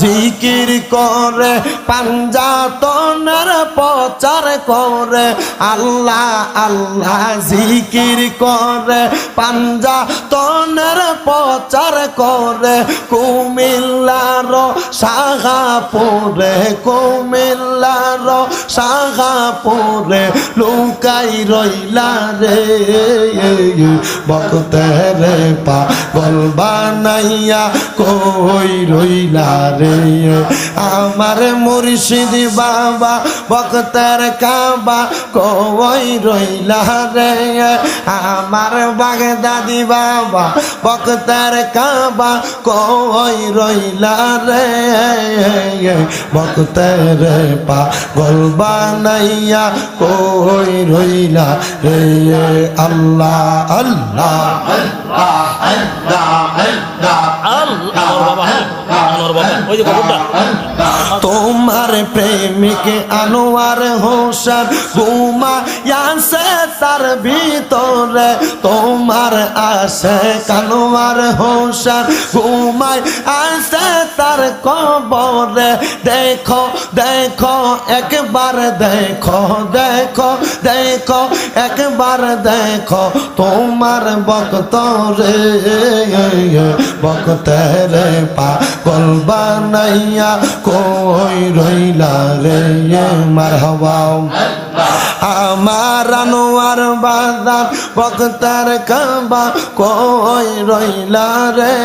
জিকির করে পাঞ্জাতনের প্রচার করে। আল্লাহ আল্লাহ জিকির করে পাঞ্জাতনের প্রচার করে। কুমিল্লার সাহাপুরে কুমিল্লার সাহাপুরে লুকাই রইলা রে। বকতের পাগল বানাইয়া কই রইলা রে? আমার মুর্শিদ বাবা বকতের কাবা কই রইলা রে আমার বাগদাদি বাবা বকতের কাবা কই রইলা রে বকতের পাগল বানাইয়া কই রইলা রে আল্লাহ আল্লাহ আল্লাহ হ্যাঁ আনোয়ার বাবা ওই যে খবরটা তোমার প্রেমিক আনোয়ার হোসেন ঘুমায়াছে তার ভিতরে। তোমার আসে কানোয়ার হোসেন ঘুমায় আসে তার কবরে। দেখো দেখো, একবার দেখো দেখো দেখো, একবার দেখো তোমার বক্তরে। বক্তরে পাগল বানাইয়া কই রইলা রে মার হওয়াও আমার আনোয়ার বাদাম বক্তার কাবা কই রইলা রে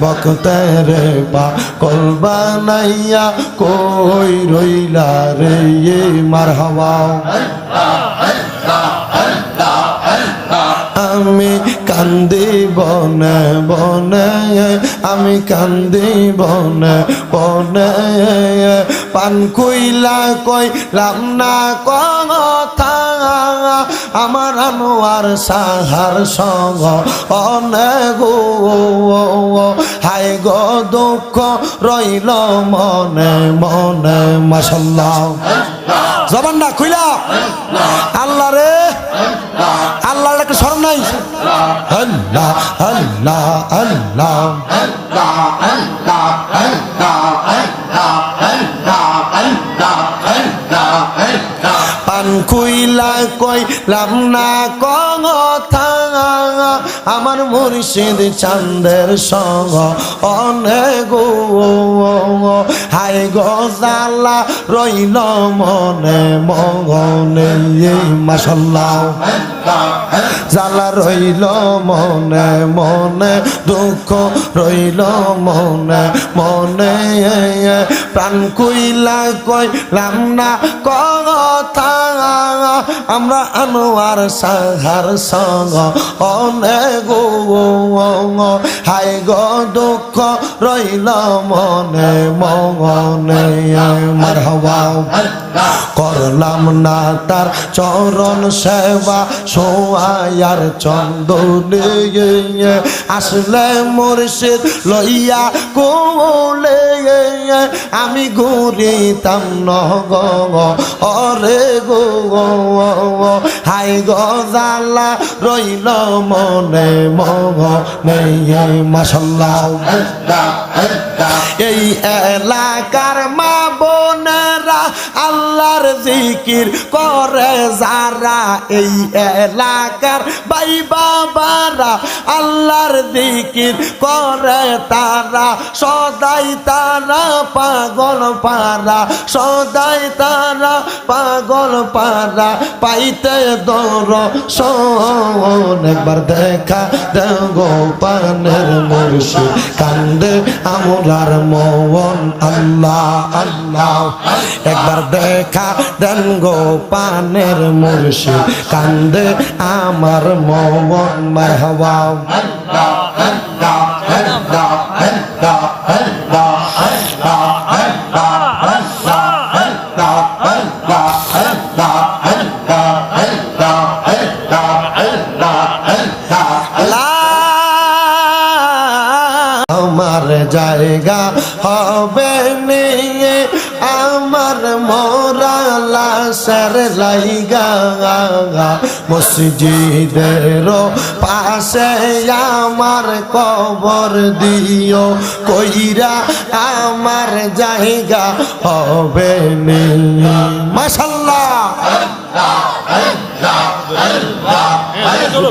বক্তার পা কল বানাইয়া কই রইলা রে মার হওয়াও আমি কান্দি বনে বনে, আমি কান্দি বনে বনে। পান কইলা কইলাম না কথা। আমার আনোয়ার সাহার সঙ্গ অনেক হাই গো দুঃখ রইল মনে মনে মাসাল্লাহ জবান না, খুইলা। আল্লাহ রে। আল্লাহর একটা স্মরণ নাই? আল্লাহ আল্লাহ আল্লাহ পান খুইলা কইলাম না কথা আমার মুর্শিদ চান্দের সঙ্গ অনেক হাই গজালা রইল মনে মগনে মাসাল্লাহ জ্বালা রইল মনে মনে, দুঃখ রইল মনে মনে প্রাণ কুইলা কইলাম না কথা, আমরা আনোয়ার সাহার সঙ্গ অনেক হাই গো দুঃখ রইল মনে মনে মার হওয়াও করলাম না তার চরণ সেবা সোয়ার চন্দনে আসলে মুর্শিদ লইয়া কোলে আমি ঘুরিতাম নগ অরে গো হাই গজালা রইল মনে মাসাল্লাহ এই এলাকার মা বোনেরা আল্লাহর জিকির করে, যারা এই এলাকার ভাই বাবারা আল্লাহর জিকির করে, তারা সদাই তারা পাগল পারা, সদাই তারা পাগল পারা, পাইতে দর একবার দেখা দেব পানের মুর্শিদ। কান্দে আমলার মন আল্লাহ আল্লাহ। একবার দেখা দেন গোপানের পানের মুর্শিদ। কান্দে আমার মন মারহাবা। আমার জায়গা হবে নিয়ে আমার মোরা লাশের লাইগা মসজিদের পাশে আমার কবর দিও কইরা আমার জায়গা হবে নি মাশাল্লাহ চলো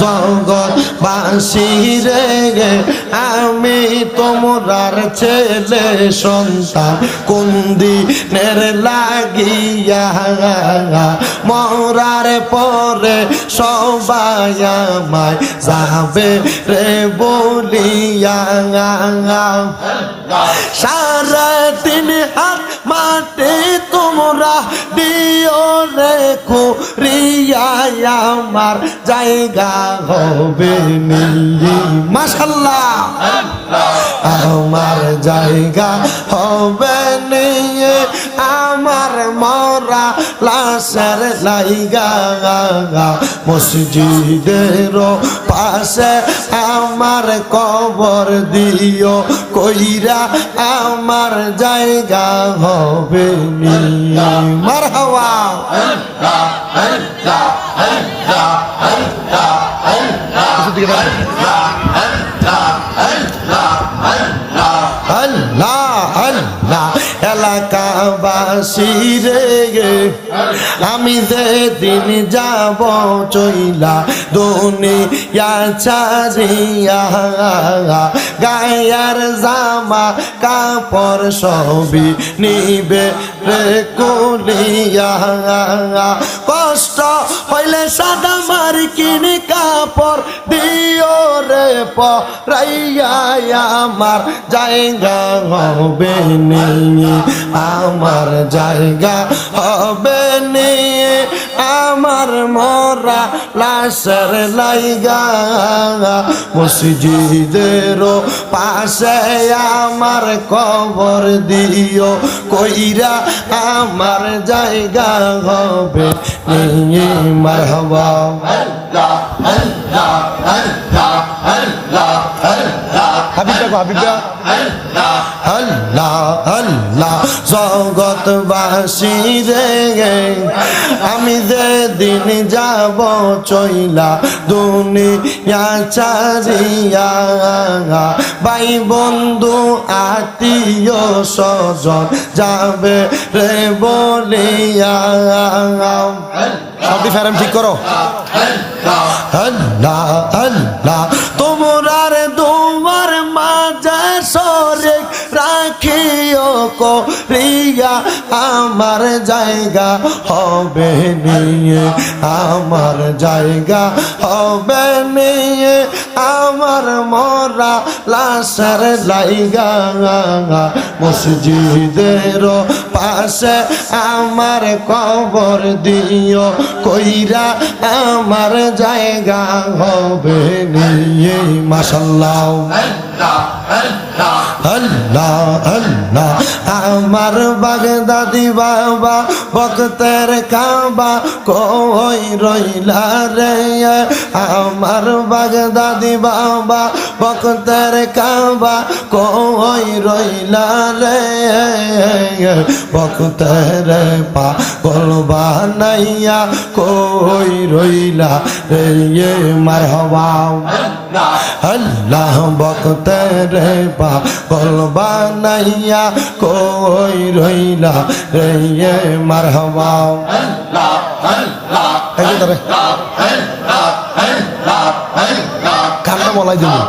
জগৎ বাসিরে আমি তোমরার ছেলে সন্তান। কোন দিনের লাগিয়া মরার পরে সবাই আমায় যাবে রে বলিয়া। সারা দিন হাত মাটি তোমরা দিও রে আমার জায়গা হবে নি মাশাল্লাহ। আমার জায়গা হবে নিয়ে, আমার মরা লাশের লাইগা। মসজিদের পাশে আমার কবর দিও, কইরা আমার জায়গা হবে নি মার হওয়া আল্লাহ আল্লাহ এলাকাবাসী রে আমি যে দিন যাব চইলা দুনিয়া ছাড়িয়া, গায়ার জামা কাপড় সবই নিবে রে কুলিয়া। কষ্ট হইলে সাদা মার কিনি কাপড় দিও রে, পরাইয়া আমার জায়গা হবে নি। আমার জায়গা হবে নি আমার মরা লাশের লাইগা। মসজিদের পাশে আমার কবর দিও, কইরা আমার জায়গা হবে। নি মারহাবা। হাবিব দেখো, হাবিব আল্লাহ আল্লাহ জগৎবাসী রে আমি যে দিন যাব চইলা দুনিয়া চারিয়া ভাই বন্ধু আত্মীয় স্বজন যাবে রে বলিয়া সবই ফেরাম ঠিক করো আল্লাহ আল্লাহ আমার জায়গা হবে নিয়ে, আমার জায়গা হবে নিয়ে, আমার মরা লাশের লাইগা মসজিদের পাশে আমার কবর দিও, কইরা আমার জায়গা হবে নিয়ে মাসাল্লাহ আল্লাহ আল্লাহ আমার বাগদাদি বাবা ভক্তের কাবা কই রইলা রে? আমার বাগদাদি বাবা ভক্তের কাবা কই রইলা রে? ভক্তের পা গলবা নাইয়া কই রইলা রে? মারহবা। আল্লাহ ভক্তের পা গলবা নাইয়া কই রইলা রে? মারহবা। এই যে ধরে কান্না বলাই দেবো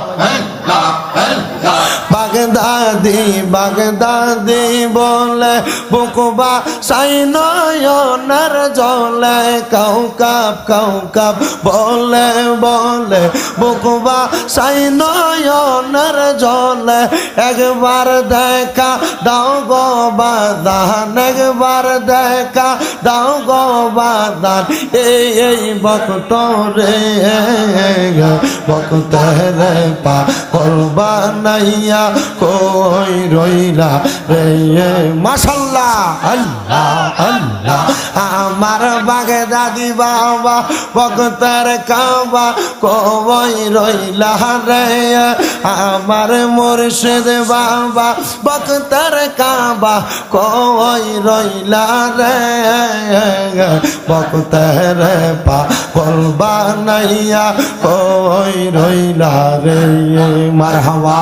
বাগে বাগদাদি বাগদাদি বলে, বুকবা সাই নয়নের জলে কাউকাপ কাউকাপ বলে বলে, বুকবা সাই নয়নের জলে, একবার দেখা দাও গো বাদান, একবার দেখা দাও গো বাদান, এই এই বকত রে বকত রে পা করবা নাইয়া কই রইলা রে? মাশাল্লাহ। আল্লাহ আল্লাহ। আমার বাগে দাদি বাবা বকতার কাবা, কই রইলা রে? আমার মুর্শিদ বাবা বকতার কাবা, কই রইলা রে? বকতার পা করবা নাইয়া কই রইলা রে? মারহাবা।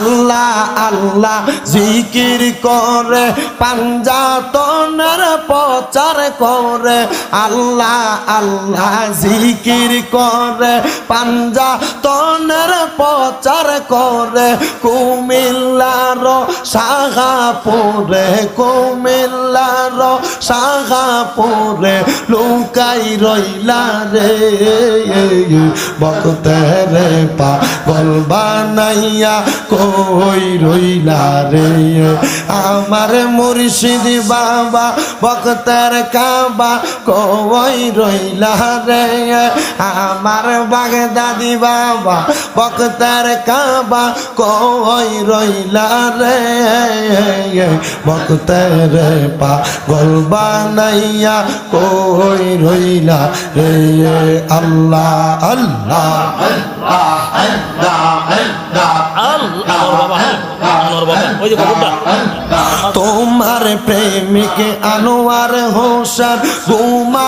আল্লাহ আল্লাহ জিকির করে, পাঞ্জাতনের প্রচার করে। আল্লাহ আল্লাহ জিকির করে, পাঞ্জাতনের প্রচার করে। কুমিল্লার সাহাপুরে কুমিল্লার সাহাপুরে লুকাই রইলা রে। বকতের পা গলবা নাইয়া কই রইলা রে। আমার মুর্শিদ বাবা বকতের কাবা কই রইলা রে। আমার বাগদাদি বাবা বকতের কাবা কই রইলা রে। বকতের পা গলবা নাইয়া কই রইলা রে। আল্লাহ আল্লাহ আল্লাহ আনোয়ার বাবা আনোয়ার তোমার প্রেমিক আনোয়ার হোসেন ঘুমা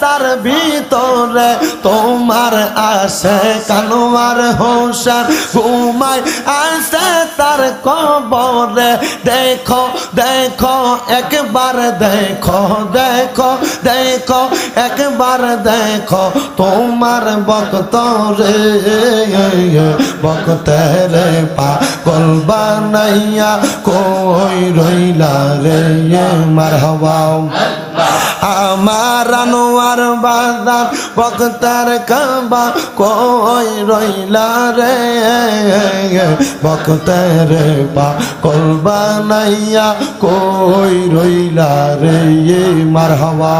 তার ভিতরে। তোমার আসে কানোয়ার হোসেন ঘুমায় আসে তার কবরে। দেখো দেখো, একবার দেখো দেখো দেখো, একবার দেখো তোমার বক্ত রে বক্তের পা কলবা নাইয়া কই রইলা রে মারহাবা। আমার আনোয়ার বাদাম বক্তার কাবা কই রইলা রে বক্তের পা কলবা নাইয়া কই রইলা রে মারহাবা।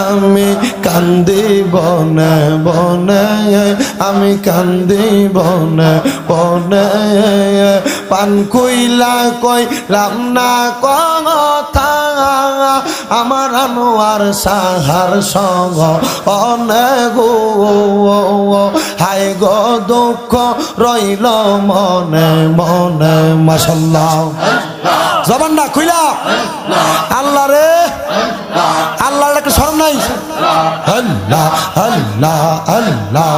আমি কান্দি বনে বনে, আমি কান্দি বনে বনে। পান কইলা কই লাম না কথা আমার আনোয়ার সাহার সঙ্গ অনেক হাই গো দুঃখ রইল মনে মনে মাসাল্লাহ জবান না খুইলা। আল্লাহ রে। আল্লাহ আল্লাহ আল্লাহ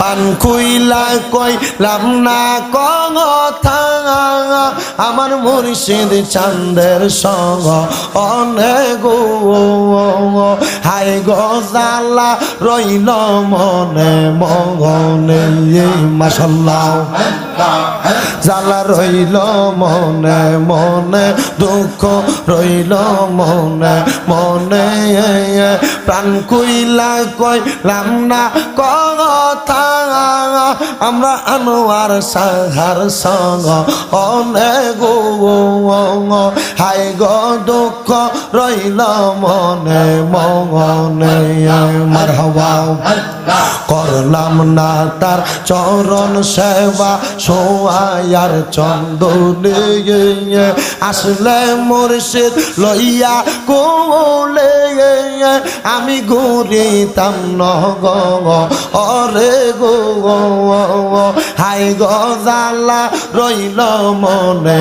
পান খুইলা কই লাম না কথা আমার মুর্শিদ চান্দের সঙ্গ অনেক হাই গজালা রইল মনে মগনে মাসাল্লাহ জ্বালা রইল মনে মনে, দুঃখ রইল মনে মনে প্রাণ কুইলা কইলাম না কথা, আমরা আনোয়ার সাহার সঙ্গ অনেক হাই গো দুঃখ রইল মনে মনে মারহবা করলাম না তার চরণ সেবা সোয়ার চন্দনে আসলে মুর্শিদ লইয়া কোলে আমি ঘুরিতাম নগ অরে গো হাই গজালা রইল মনে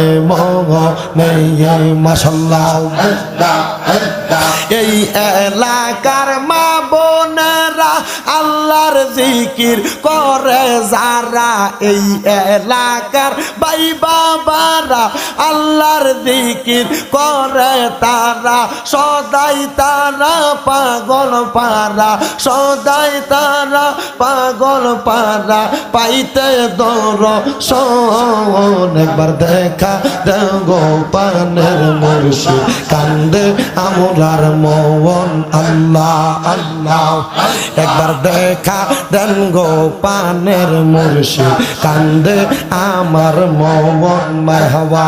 মাসাল্লাহ এই এলাকার মা বোনেরা আল্লাহর জিকির করে, যারা এই এলাকার ভাই বাবারা আল্লাহর জিকির করে, তারা সদাই তারা পাগল পারা, সদাই তারা পাগল পারা, পাইতে দর একবার দেখা দেগো পানের মুর্শিদ কান্দে আমলার মন আল্লাহ আল্লাহ, একবার দেখা দেন গো পানের মুর্শিদ কান্দে আমার মন মারহাবা।